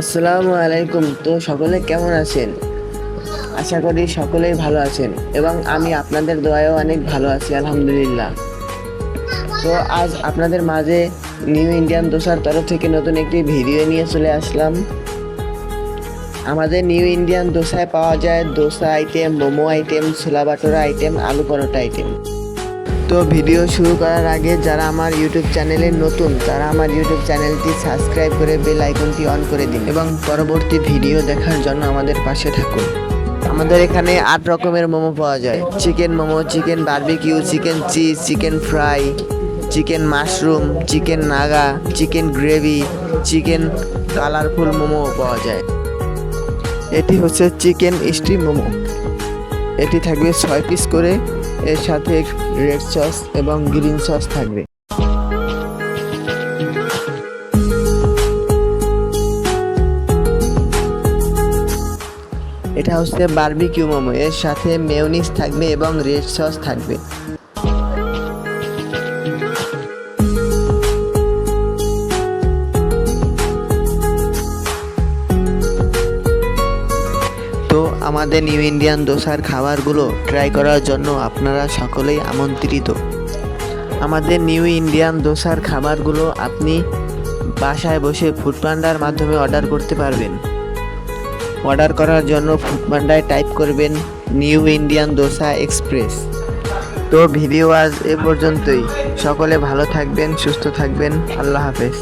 আসসালামু আলাইকুম। তো সকলে কেমন আছেন? আশা করি সকলেই ভালো আছেন এবং আমি আপনাদের দোয়ায়ও অনেক ভালো আছি, আলহামদুলিল্লাহ। তো আজ আপনাদের মাঝে নিউ ইন্ডিয়ান দোসার তরফ থেকে নতুন একটি ভিডিও নিয়ে চলে আসলাম। আমাদের নিউ ইন্ডিয়ান দোসায় পাওয়া যায় দোসা আইটেম মোমো আইটেম ছোলা বাটোরা আইটেম আলু পরোটা আইটেম তো ভিডিও শুরু করার আগে যারা আমার ইউটিউব চ্যানেলে নতুন, তারা আমার ইউটিউব চ্যানেলটি সাবস্ক্রাইব করে বেল আইকনটি অন করে দিন এবং পরবর্তী ভিডিও দেখার জন্য আমাদের পাশে থাকুন। আমাদের এখানে আট রকমের মোমো পাওয়া যায়। Chicken momo chicken barbecue chicken cheese chicken fry chicken mushroom chicken Naga chicken gravy chicken colourful momo পাওয়া যায়। এটি হচ্ছে চিকেন স্টিম মোমো। এটি থাকবে ছয় পিস করে। এর সাথে রেড সস এবং গ্রিন সস থাকবে। এটা হচ্ছে বার্বিকিউ মোমো। এর সাথে মেয়নিস থাকবে এবং রেড সস থাকবে। তো আমাদের নিউ ইন্ডিয়ান দোসার খাবারগুলো ট্রাই করার জন্য আপনারা সকলেই আমন্ত্রিত। আমাদের নিউ ইন্ডিয়ান দোসার খাবারগুলো আপনি বাসায় বসে ফুডপান্ডার মাধ্যমে অর্ডার করতে পারবেন। অর্ডার করার জন্য ফুডপান্ডায় টাইপ করবেন নিউ ইন্ডিয়ান দোসা এক্সপ্রেস তো ভিডিও আজ এ পর্যন্তই। সকলে ভালো থাকবেন, সুস্থ থাকবেন। আল্লাহ হাফেজ।